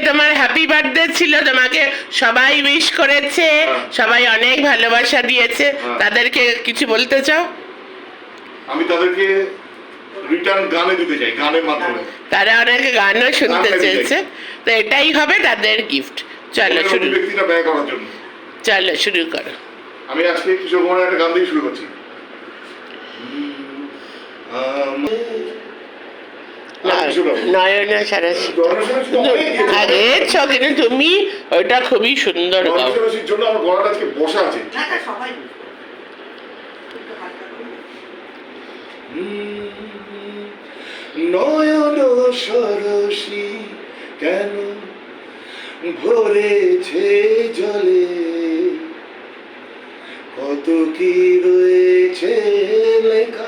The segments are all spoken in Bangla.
তোমার হ্যাপি বার্থডে ছিল তোমাকে সবাই উইশ করেছে হ্যাঁ। সবাই অনেক ভালোবাসা দিয়েছে। হ্যাঁ। তাদেরকে কিছু বলতে চাও? আমি তাদেরকে রিটার্ন গানে দিতে চাই গানের মাধ্যমে। তারা অনেক গানও শুনতে চেয়েছে। তো এটাই হবে তাদের গিফট চলো শুরু। অভিব্যক্তিটা ব্যয় করার জন্য। চলো শুরু করো। আমি আজকে কিশোর কুমারের একটা গান দিয়ে শুরু করছি। খুবই সুন্দর। নয়ন সরসী কেন ভরেছে জলে কত কি রয়েছে লেখা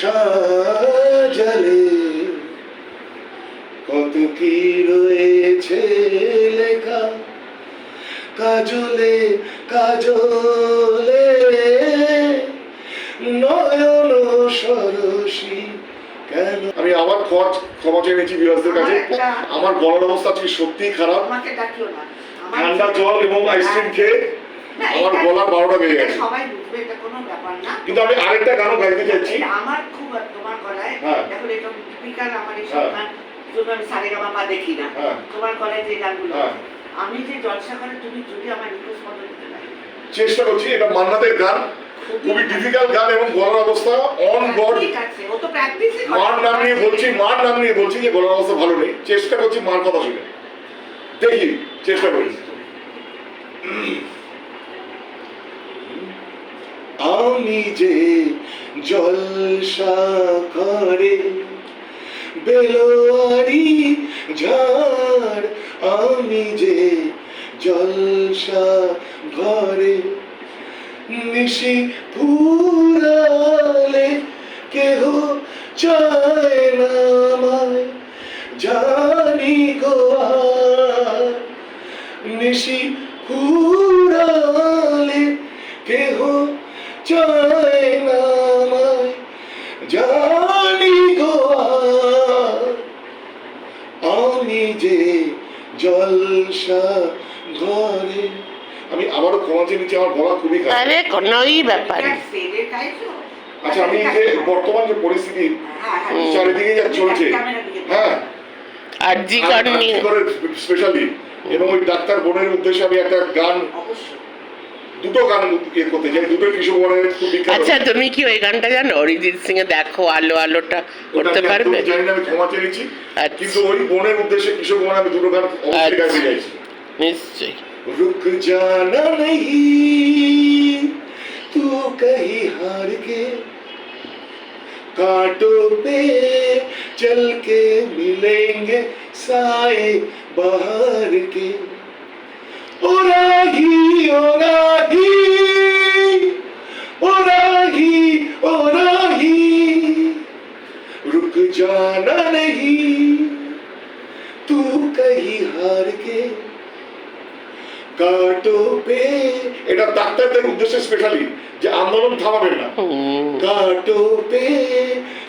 সাজালে কত কি রয়েছে লেখা? কাজলে কাজলে নয়ন সরসী কেন? আমি আবার ক্ষমা ক্ষমা চেয়ে নিচ্ছি বিরাজদের কাছে। আমার গলার অবস্থা আজকে সত্যিই খারাপ। ঠান্ডা জল এবং আইসক্রিম খেয়ে আমার গলা বারোটা বেড়ে গেছে। এটা কোনো ব্যাপার না। কিন্তু আমি আরেকটা গানও গাইতে চাইছি। আমার খুব তোমার গলায় হ্যাঁ। দেখো এটা টিপিক্যাল আমার এই হ্যাঁ। সব গান জন্য আমি সারে গামা পা দেখি না। হ্যাঁ। তোমার গলায় যে গানগুলো হ্যাঁ। আমি যে জলসা করে তুমি যদি আমার রিকোয়েস্ট মতো দিতে পারি। চেষ্টা করছি এটা মান্নাদের গান। খুবই ডিফিকাল্ট গান এবং গলার অবস্থা অন গড মার নাম নিয়ে বলছি মার নাম নিয়ে বলছি যে গলার অবস্থা ভালো নেই। চেষ্টা করছি মার কথা শুনে। দেখি চেষ্টা করি। আমি যে জলসা করে বেলোয়ারি ঝাড়, আমি যে জলসা ঘরে নিশি পুরালে কেহ চায় না জানি গো আর নিশি জানি গো আমি যে জলসা ঘরে আমি আবারও ক্ষমা চেয়ে নিচ্ছি আমার গলা খুবই খারাপ। আরে কোনোই ব্যাপার আচ্ছা আমি যে বর্তমান যে পরিস্থিতি। চারিদিকে যা চলছে। হ্যাঁ। আর জি স্পেশালি এবং ওই ডাক্তার বোনের উদ্দেশ্যে আমি একটা গান দুটো গান ইয়ে করতে চাই দুটো কিশোর কুমারের খুব বিখ্যাত আচ্ছা তুমি কি ওই গানটা জানো অরিজিৎ সিং এ দেখো আলো আলোটা ওটা করতে আমি একদম পারবে জানি না আমি ক্ষমা চেয়ে নিচ্ছি আচ্ছা। কিন্তু ওই বোনের উদ্দেশ্যে কিশোর কুমার আমি দুটো গান অবশ্যই গাইতে আচ্ছা। চাইছি নিশ্চয়ই रुक जाना नहीं तू कहीं हार के कांटों पे चल के मिलेंगे साए बाहर के ওরাঘি ওরাঘি ওরাঘি ওরাঘি রুক কাটো পে। এটা ডাক্তারদের উদ্দেশ্যে স্পেশালি যে আন্দোলন থামাবেন না। কাটো পে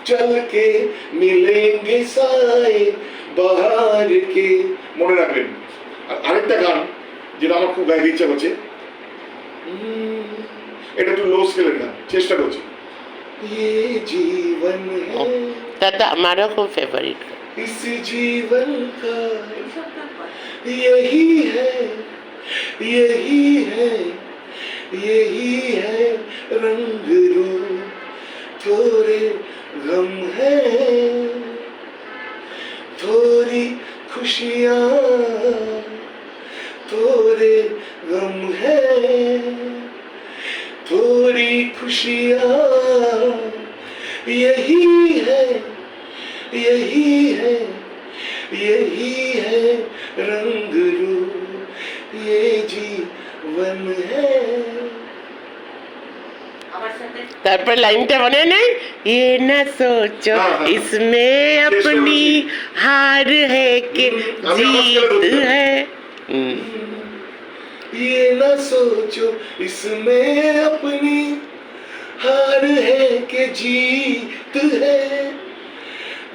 চলকে মিলেঙ্গে সায় বাহার কে মনে রাখবেন। আরেকটা গান। যেটা আমার খুব গাইতে ইচ্ছা করছে উম, এটা একটু লো স্কেলের গান চেষ্টা করছি ये जीवन है দাদা আমারও খুব ফেভারিট इस जीवन का এইসব গান করে। यही है यही है यही है रंग रूप थोड़े गम है थोड़ी खुशियाँ खुशियाँ यही है यही है यही है रंग रूप ये जीवन है আমার সাথে তারপর লাইনটা মনে নেই ये न सोचो हाँ, हाँ। इसमें अपनी हार है कि हम्म, अभी मुश्किल जीत होती है। है हम्म, ये न सोचो इसमें अपनी हार है कि जीत है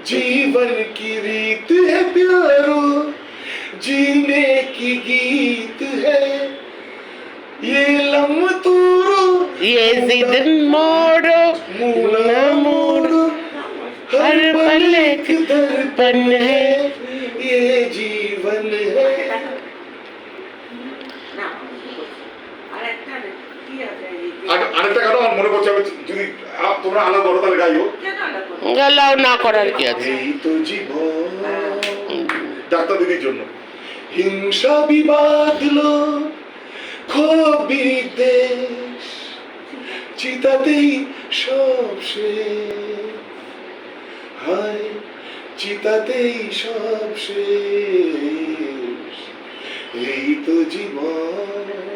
जीवन की रीत है प्यारो जीने की गीत है ये लम तोरो ये जिद मोड़ो मुड़ा न मोड़ो मोड़ो हर पल एक दर्पण है ये जीवन है না আর একটা কি আছে এই যে- আর- আরেকটা গানও আমার মনে পড়ছে আমি যদি তোমরা আলাদা করো তাহলে গাইও। গেলাও না করার কি আছে? এই তো জীবন। ডাক্তার দিদির জন্য। হিংসা বিবাদ ক্ষোভী দেশ চিতাতেই সব শেষ। হায় চিতাতেই সব শেষ। এই তো জীবন।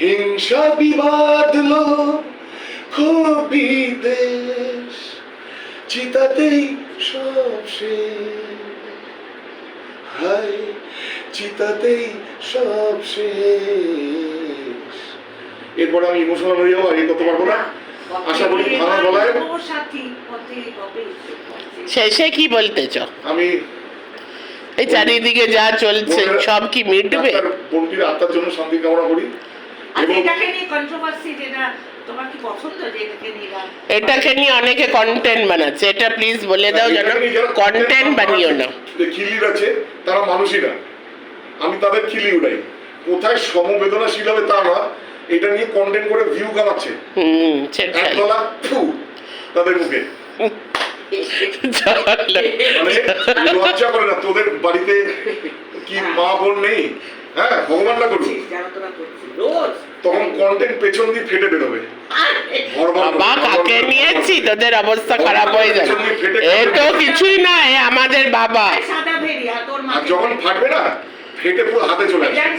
হিংসা বিবাদ ক্ষোভী দেশ চিতাতেই সব শেষ। হায় চিতাতেই সব শেষ। এরপর আমি ইমোশনাল হয়ে যাব করতে পারব না। আশা করি কবে পথে। শেষে কি বলতে চ আমি এই চারিদিকে যা চলছে সব কি মিটবে? বন্টির আত্মার জন্য শান্তি কামনা করি। এটাকে নিয়ে কন্ট্রোভার্সি যেটা তোমার কি পছন্দ যে এটাকে নিয়ে গান? এটাকে নিয়ে অনেকে কন্টেন্ট বানাচ্ছে এটা প্লিজ বলে দাও যেন নিয়ে কন্টেন্ট বানিও না। খিলির আছে তারা মানুষই না। আমি তাদের খিলি উড়াই কোথায় সমবেদনাশীল হবে তা না এটা নিয়ে কন্টেন্ট করে ভিউ কামাচ্ছে হুম সেটাই। তাদের মুখে। মানে লজ্জা করে না তোদের বাড়িতে কি মা বোন নেই? হ্যাঁ ভগবান না রোজ। তখন কন্টেন্ট পেছন দিয়ে ফেটে বেরোবে। বাবা কাকে নিয়েছি? তোদের অবস্থা খারাপ হয়ে যাবে। এ তো কিছুই না এ আমাদের বাবা। সাদা ভেরি আর তোর আর মাকে যখন ফাটবে না ফেটে পুরো হাতে চলে আসবে